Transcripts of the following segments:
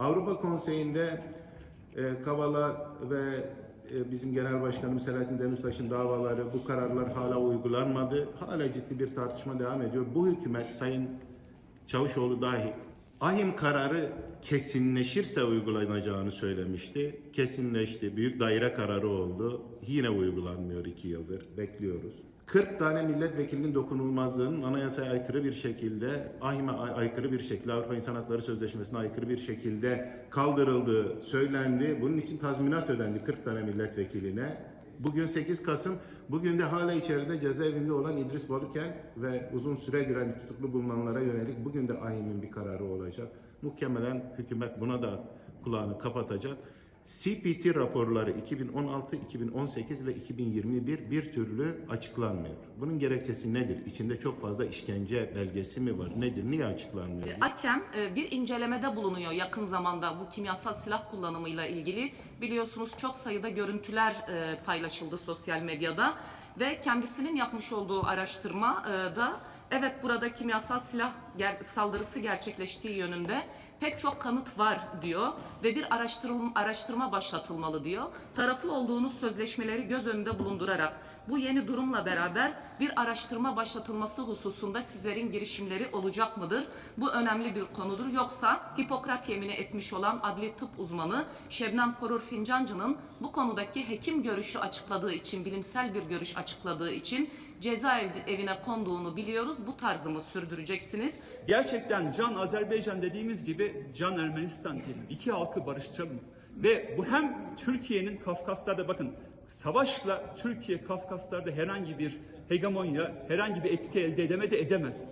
Avrupa Konseyi'nde e, Kavala ve e, bizim Genel Başkanımız Selahattin Demirtaş'ın davaları, bu kararlar hala uygulanmadı. Hala ciddi bir tartışma devam ediyor. Bu hükümet Sayın Çavuşoğlu dahi ahim kararı kesinleşirse uygulanacağını söylemişti. Kesinleşti. Büyük daire kararı oldu. Yine uygulanmıyor iki yıldır. Bekliyoruz. 40 tane milletvekilinin dokunulmazlığının anayasaya aykırı bir şekilde, ahime ay- aykırı bir şekilde, Avrupa İnsan Hakları Sözleşmesi'ne aykırı bir şekilde kaldırıldığı söylendi. Bunun için tazminat ödendi 40 tane milletvekiline. Bugün 8 Kasım, bugün de hala içeride cezaevinde olan İdris Balıken ve uzun süredir hani tutuklu bulunanlara yönelik bugün de AİHM'in bir kararı olacak. Muhtemelen hükümet buna da kulağını kapatacak. CPT raporları 2016, 2018 ve 2021 bir türlü açıklanmıyor. Bunun gerekçesi nedir? İçinde çok fazla işkence belgesi mi var? Nedir? Niye açıklanmıyor? AKEM e, bir incelemede bulunuyor yakın zamanda bu kimyasal silah kullanımıyla ilgili. Biliyorsunuz çok sayıda görüntüler e, paylaşıldı sosyal medyada ve kendisinin yapmış olduğu araştırma e, da evet burada kimyasal silah ger- saldırısı gerçekleştiği yönünde pek çok kanıt var diyor ve bir araştırma, araştırma başlatılmalı diyor. Tarafı olduğunuz sözleşmeleri göz önünde bulundurarak bu yeni durumla beraber bir araştırma başlatılması hususunda sizlerin girişimleri olacak mıdır? Bu önemli bir konudur. Yoksa Hipokrat yemini etmiş olan adli tıp uzmanı Şebnem Korur Fincancı'nın bu konudaki hekim görüşü açıkladığı için, bilimsel bir görüş açıkladığı için cezaevine konduğunu biliyoruz. Bu tarzı mı sürdüreceksiniz? Gerçekten can Azerbaycan dediğimiz gibi can Ermenistan diyelim. İki halkı barıştıralım. Ve bu hem Türkiye'nin Kafkaslar'da bakın savaşla Türkiye Kafkaslar'da herhangi bir hegemonya, herhangi bir etki elde edemedi edemez.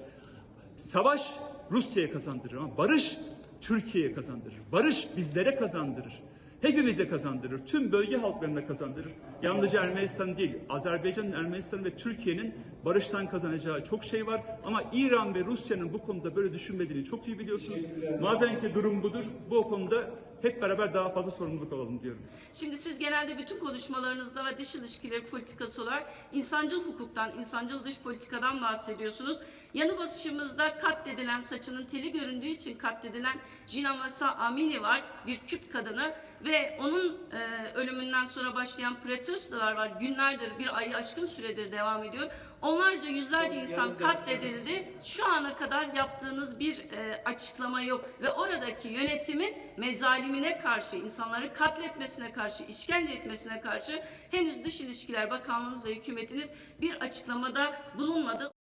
Savaş Rusya'ya kazandırır ama barış Türkiye'ye kazandırır. Barış bizlere kazandırır. Hepimize kazandırır. Tüm bölge halklarına kazandırır. Yalnızca Ermenistan değil, Azerbaycan, Ermenistan ve Türkiye'nin barıştan kazanacağı çok şey var. Ama İran ve Rusya'nın bu konuda böyle düşünmediğini çok iyi biliyorsunuz. Bazen ki durum budur. Bu konuda hep beraber daha fazla sorumluluk alalım diyorum. Şimdi siz genelde bütün konuşmalarınızda ve dış ilişkileri politikası olarak insancıl hukuktan, insancıl dış politikadan bahsediyorsunuz. Yanı başımızda katledilen saçının teli göründüğü için katledilen Jinavasa Amini var, bir Kürt kadını ve onun e, ölümünden sonra başlayan protestolar var. Günlerdir, bir ayı aşkın süredir devam ediyor. Onlarca, yüzlerce insan katledildi. Şu ana kadar yaptığınız bir e, açıklama yok ve oradaki yönetimin mezalimine karşı, insanları katletmesine karşı, işkence etmesine karşı henüz Dış İlişkiler Bakanlığınız ve hükümetiniz bir açıklamada bulunmadı.